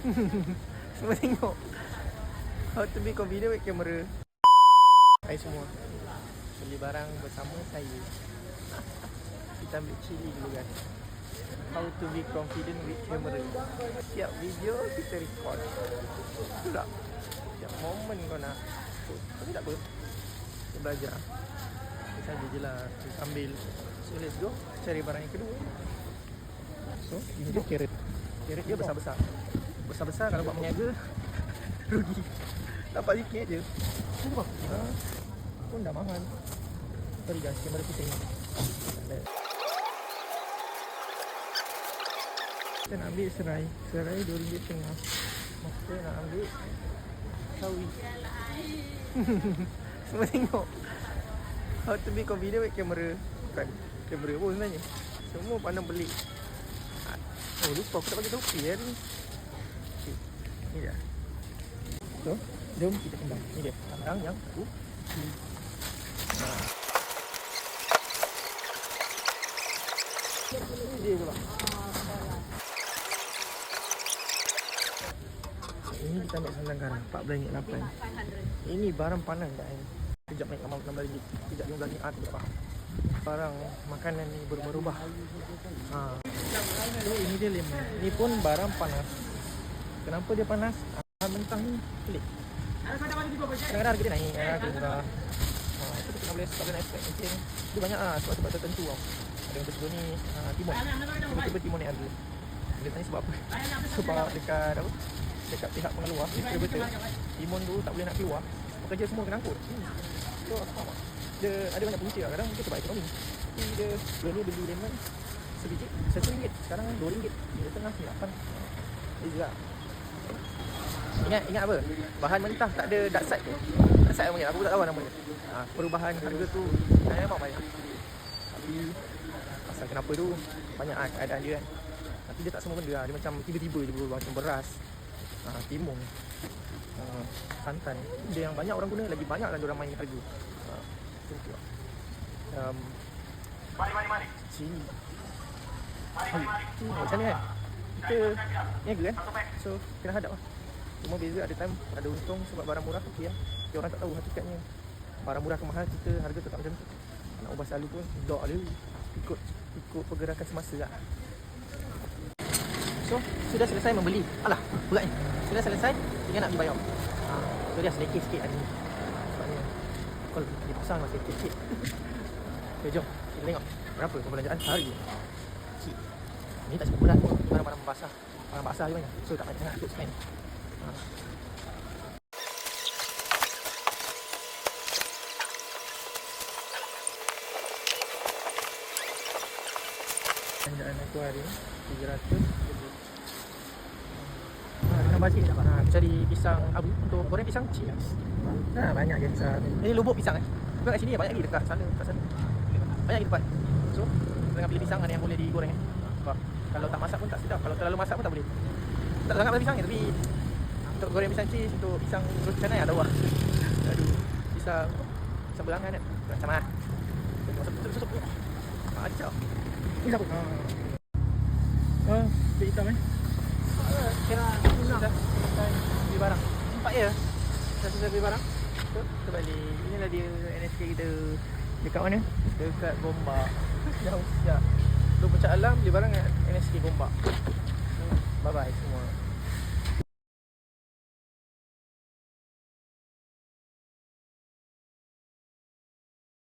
Semua tengok. How to be confident with camera. Hai semua. Beli barang bersama saya. Kita ambil chili dulu kan How to be confident with camera. Siap video kita record. Betul tak? Siap moment kau nak. Tapi tak apa. Kita belajar. Kita saja je lah. Kita ambil. So let's go. Cari barang yang kedua. So ini dia carrot. Carrot dia besar-besar Besar-besar kalau buat meniaga Rugi. Dapat sikit je. Nampak? Ha? Pun dah mahal. Sorry guys, kamera kita ni Kita nak ambil serai. Serai RM2 tengah Masa nak ambil Sawi. Semua tengok. How to be confident with camera. Bukan kamera pun sebenarnya. Semua pandang pelik. Oh lupa aku tak pakai topi hari ni. Ni dia. So Jom kita kembang. Ni dia. Barang yang aku. Ini dia pula Ini kita ambil sandang garam RM14.8 Ini barang panas tak ni Kejap naik RM16 Kejap RM15 ah, tidak faham Barang makanan ni berubah-ubah. Ha. Ini dia lemon Ini pun barang panas Kenapa dia panas? Ah, mentah ni pelik. Kadang-kadang harga dia naik Kadang-kadang harga murah ha, Itu kita tak boleh Tak boleh nak expect Mungkin Dia banyak lah Sebab-sebab tertentu tau. Ada yang kedua ni uh, Timun Tiba-tiba timun naik harga Dia tanya sebab apa? Sebab dekat apa? Dekat pihak pengeluar Distributor Timun tu tak boleh nak keluar. Pekerja semua kena angkut. Hmm. So aku faham tak? Dia ada banyak punca lah. Kadang mungkin sebab ekonomi. Tapi dia Dulu beli lemon Sebiji Satu ringgit. Sekarang dua ringgit. Dia tengah lapan. Dia juga Ingat ingat apa? Bahan mentah tak ada dark side tu. Dark side apa Aku tak tahu nama dia. Ha, perubahan harga tu saya memang banyak. Tapi pasal kenapa tu banyak lah keadaan dia kan. Tapi dia tak semua benda lah. Dia macam tiba-tiba je berubah macam beras. Ha, timun. Ha, santan. Dia yang banyak orang guna lagi banyak lah orang main harga. Ha, tu lah. Um, sini. Hai. Hmm, macam ni kan? Kita niaga kan? So, kena hadap lah. Cuma beza ada time ada untung sebab barang murah okey lah. Tapi orang tak tahu hakikatnya. Barang murah ke mahal kita harga tetap macam tu. Nak ubah selalu pun dok dia ikut ikut pergerakan semasa lah. So, sudah selesai membeli. Alah, beratnya. Sudah selesai, tinggal nak bayar. Ha, so dia sedikit sikit hari ni. Sebabnya kalau di pasar masih sedikit sikit. Okay, jom. Kita tengok berapa perbelanjaan hari ni. Cik. Ni tak cukup berat pun. Ni barang-barang basah. Barang basah je banyak. So tak banyak nak untuk spend. Belanjaan aku hari ni 300 lebih. Ha, kena bajet dapat. Ha, aku cari pisang abu untuk goreng pisang cheers. Ha, banyak je pisang. Ini lubuk pisang eh. Bukan kat sini banyak lagi dekat sana, dekat sana. Banyak lagi tempat. So, tengah pilih pisang mana yang boleh digoreng eh. Sebab kalau tak masak pun tak sedap. Kalau terlalu masak pun tak boleh. Tak sangat pasal pisang ni tapi untuk goreng pisang cheese untuk pisang roti canai ada wah. Aduh, pisang pisang belangan kan. Macam mana? Masuk masuk masuk. Macam. Ni siapa? Ha. Beli hitam eh. Kira sudah selesai beli barang. Nampak ya? Dah selesai beli barang. So, kita balik. Inilah dia NSK kita. Dekat mana? Dekat Gombak. Jauh sekejap. Dua puncak alam beli barang kat NSK Gombak. Bye bye semua.